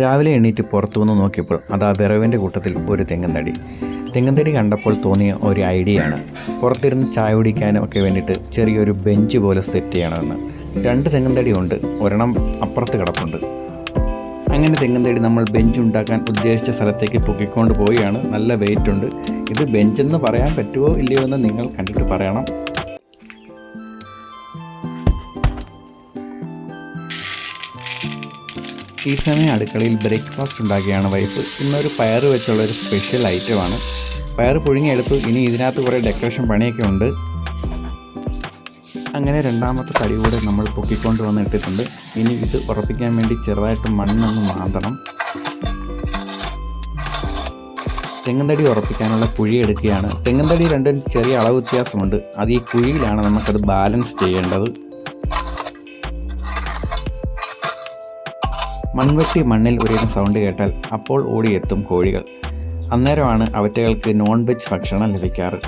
രാവിലെ എണീറ്റ് പുറത്തു വന്ന് നോക്കിയപ്പോൾ അതാ വിറവിന്റെ കൂട്ടത്തിൽ ഒരു തെങ്ങന്തടി തെങ്ങന്തടി കണ്ടപ്പോൾ തോന്നിയ ഒരു ഐഡിയയാണ് പുറത്തിരുന്ന് ചായ കുടിക്കാനും ഒക്കെ വേണ്ടിയിട്ട് ചെറിയൊരു ബെഞ്ച് പോലെ സെറ്റ് ചെയ്യണമെന്ന്. രണ്ട് തെങ്ങന്തടി ഉണ്ട് ഒരെണ്ണം അപ്പുറത്ത് കിടപ്പുണ്ട്. അങ്ങനെ തെങ്ങുംതടി നമ്മൾ ബെഞ്ച് ഉണ്ടാക്കാൻ ഉദ്ദേശിച്ച സ്ഥലത്തേക്ക് പൊക്കിക്കൊണ്ട് പോവുകയാണ്. നല്ല വെയിറ്റ് ഉണ്ട്. ഇത് ബെഞ്ചെന്ന് പറയാൻ പറ്റുമോ ഇല്ലയോ എന്ന് നിങ്ങൾ കണ്ടിട്ട് പറയണം. ഈ സമയം അടുക്കളയിൽ ബ്രേക്ക്ഫാസ്റ്റ് ഉണ്ടാക്കിയാണ് വൈഫ്. ഇന്നൊരു പയർ വെച്ചുള്ള ഒരു സ്പെഷ്യൽ ഐറ്റമാണ് പയർ പുഴുങ്ങിയെടുത്തു. ഇനി ഇതിനകത്ത് കുറേ ഡെക്കറേഷൻ പണിയൊക്കെ ഉണ്ട്. അങ്ങനെ രണ്ടാമത്തെ തടി കൂടെ നമ്മൾ പൊക്കിക്കൊണ്ട് വന്ന് ഇട്ടിട്ടുണ്ട്. ഇനി ഇത് ഉറപ്പിക്കാൻ വേണ്ടി ചെറുതായിട്ട് മണ്ണൊന്ന് മാന്തണം. തെങ്ങുംതടി ഉറപ്പിക്കാനുള്ള കുഴി എടുക്കുകയാണ്. തെങ്ങുംതടി രണ്ടും ചെറിയ അളവ് വ്യത്യാസമുണ്ട്. അത് ഈ കുഴിയിലാണ് നമുക്കത് ബാലൻസ് ചെയ്യേണ്ടത്. മൺവെട്ടി മണ്ണിൽ ഉയരുന്ന സൗണ്ട് കേട്ടാൽ അപ്പോൾ ഓടിയെത്തും കോഴികൾ. അന്നേരമാണ് അവറ്റകൾക്ക് നോൺ വെജ് ഭക്ഷണം ലഭിക്കാറ്.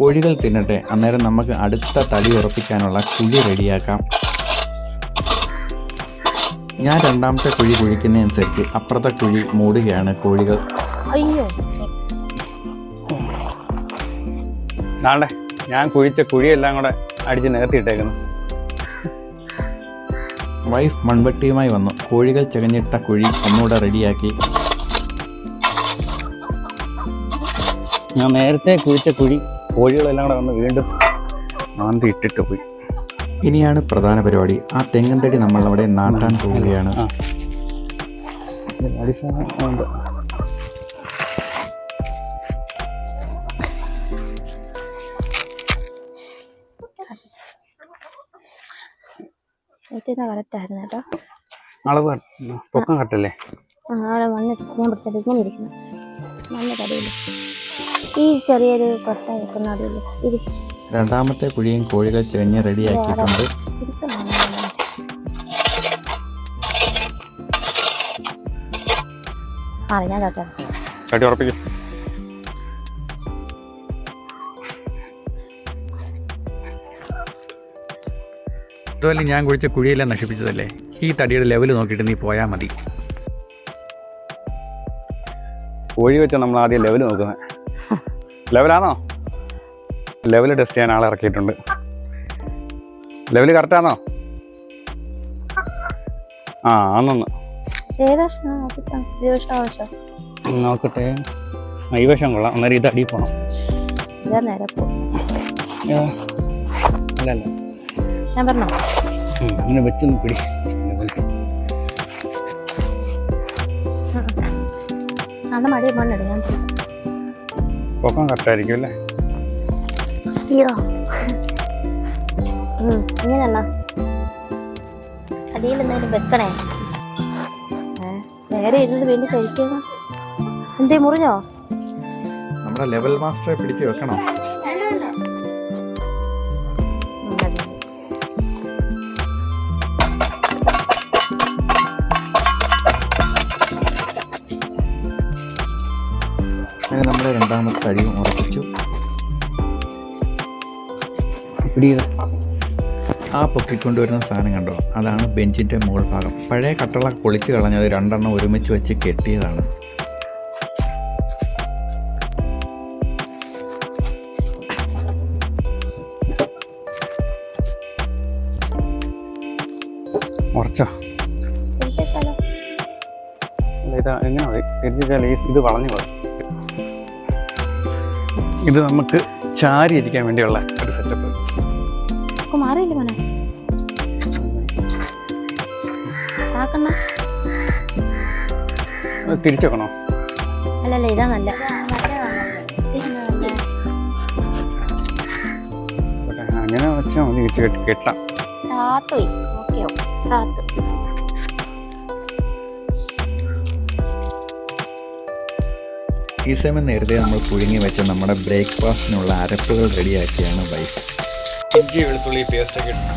കോഴികൾ തിന്നട്ടെ അന്നേരം നമുക്ക് അടുത്ത തടി ഉറപ്പിക്കാനുള്ള കുഴി റെഡിയാക്കാം. ഞാൻ രണ്ടാമത്തെ കുഴി കുഴിക്കുന്നതനുസരിച്ച് അപ്പുറത്തെ കുഴി മൂടുകയാണ് കോഴികൾ. അയ്യോ. നാളെ ഞാൻ കുഴിച്ച കുഴിയെല്ലാം കൂടെ അടിച്ച് നികത്തിയിട്ടേക്കുന്നു. വൈഫ് മൺവെട്ടിയുമായി വന്നു. കോഴികൾ ചകഞ്ഞിട്ട കുഴി ഒന്നുകൂടെ റെഡിയാക്കി. ഞാൻ നേരത്തെ കുഴിച്ച കുഴി കോഴികളെല്ലാം കൂടെ വന്ന് വീണ്ടും മാന്തി ഇട്ടിട്ട് പോയി. ഇനിയാണ് പ്രധാന പരിപാടി. ആ തെങ്ങുംതടി നമ്മൾ അവിടെ നാട്ടാൻ പോവുകയാണ്. അടിസ്ഥാനം എത്തിയത് കറക്റ്റ് ആയിരുന്നു കേട്ടോ. അളവ് പൊക്കം കട്ടല്ലേ ആ അവിടെ വന്ന് ഞാൻ പിടിച്ചത് ഇങ്ങനെ ഇരിക്കുന്നു നല്ല കടയില്ല ഈ ചെറിയൊരു കൊട്ട വെക്കുന്ന അറിയില്ല ഇരി രണ്ടാമത്തെ കുഴിയും കോഴികൾ ചെഞ്ഞ് റെഡിയാക്കിയിട്ടുണ്ട്. കടി കേട്ടോ അതുപോലെ ഞാൻ കുഴിച്ച കുഴിയെല്ലാം നശിപ്പിച്ചതല്ലേ? ഈ തടിയുടെ ലെവൽ നോക്കിയിട്ട് നീ പോയാൽ മതി. കോഴി വെച്ച നമ്മൾ ആദ്യം ലെവൽ നോക്കുന്നത്. ലെവലാണോ ലെവൽ ടെസ്റ്റ് ചെയ്യാൻ ആളെ ഇറക്കിയിട്ടുണ്ട്. ലെവൽ കറക്റ്റാണോ ആ അന്നൊന്ന് നോക്കിട്ടോ. ഈ വശം കൊള്ളാം. അന്നേരം ഇത് അടിയിൽ പോകണം ഇതാ ഞാൻ പറഞ്ഞോ? ഇങ്ങനെ വെച്ചൊന്ന് പിടി നല്ല മടി മണ്ണിടും ഞാൻ. പൊക്കം കറക്റ്റായിരിക്കും അല്ലേ? അയ്യോ. ഇങ്ങനെയല്ല. അടിയിൽ എന്തായാലും വെക്കണേ. നേരെ ഇരുന്ന് വീണ്ടും ശരിക്കും. എന്തേ മുറിഞ്ഞോ? നമ്മുടെ ലെവൽ മാസ്റ്ററെ പിടിച്ച് വെക്കണോ? രണ്ടാമത്തെ തടിയും ഉറപ്പിച്ചു. പിടി ചെയ്ത്. ആ പൊക്കിക്കൊണ്ടുവരുന്ന സാധനം കണ്ടോ? അതാണ് ബെഞ്ചിന്റെ മുകൾ ഭാഗം. പഴയ കട്ടള പൊളിച്ചു കളഞ്ഞത് രണ്ടെണ്ണം ഒരുമിച്ച് വെച്ച് കെട്ടിയതാണ്. ഉറച്ചോ? തിരിച്ചേക്കാലോ അല്ല, ഇത് എങ്ങനെ തിരിച്ചാൽ ഈ ഇത് വളഞ്ഞു പോകും ഇത് നമുക്ക് ചാരി ഇരിക്കാൻ വേണ്ടിയുള്ള ഒരു സെറ്റപ്പ് മാറിയില്ല മോനെ? തിരിച്ചു വെക്കണോ അല്ലല്ല ഇതാ നല്ല. അങ്ങനെ വെച്ചാൽ മതി കെട്ടി താത്തു ഓക്കെയോ താത്ത്. ഈ സമയം നേരത്തെ നമ്മൾ പുഴുങ്ങി വെച്ച നമ്മുടെ ബ്രേക്ക്ഫാസ്റ്റിനുള്ള അരപ്പുകൾ റെഡിയാക്കിയാണ് വൈഫ് ഇഞ്ചി വെളുത്തുള്ളി പേസ്റ്റ് ഒക്കെ ഇട്ട്.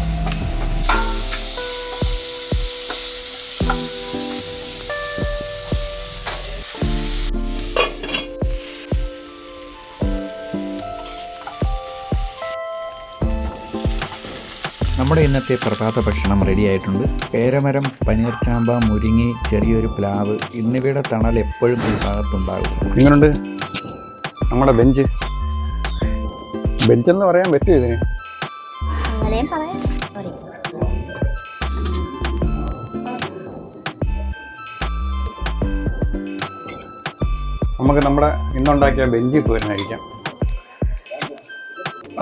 നമ്മുടെ ഇന്നത്തെ പ്രഭാത ഭക്ഷണം റെഡിയായിട്ടുണ്ട് പേരമരം പനീർച്ചാമ്പ മുരിങ്ങി ചെറിയൊരു പ്ലാവ് എന്നിവയുടെ തണൽ എപ്പോഴും ഈ ഭാഗത്തുണ്ടാകും. എങ്ങനെയുണ്ട് നമ്മുടെ ബെഞ്ച്. ബെഞ്ചെന്ന് പറയാൻ പറ്റുമോ ഇതിന് പറയാം. സോറി നമുക്ക് നമ്മുടെ ഇന്നുണ്ടാക്കിയ ബെഞ്ചിൽ പോയിരുന്നായിരിക്കാം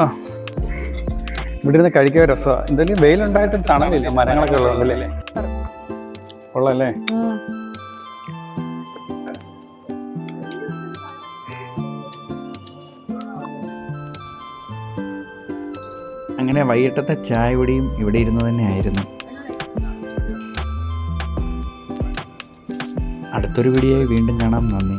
ആ ഇവിടെ ഇരുന്ന് കഴിക്കാൻ രസമാണ് എന്തായാലും വെയിലുണ്ടായിട്ട് തണലില്ല? മരങ്ങളൊക്കെ ഉള്ളതല്ലേ ഉള്ളല്ലേ അങ്ങനെ വൈകിട്ടത്തെ ചായ കുടിയും ഇവിടെ ഇരുന്ന് തന്നെ ആയിരുന്നു. അടുത്തൊരു വീഡിയോയിൽ വീണ്ടും കാണാം. നന്ദി.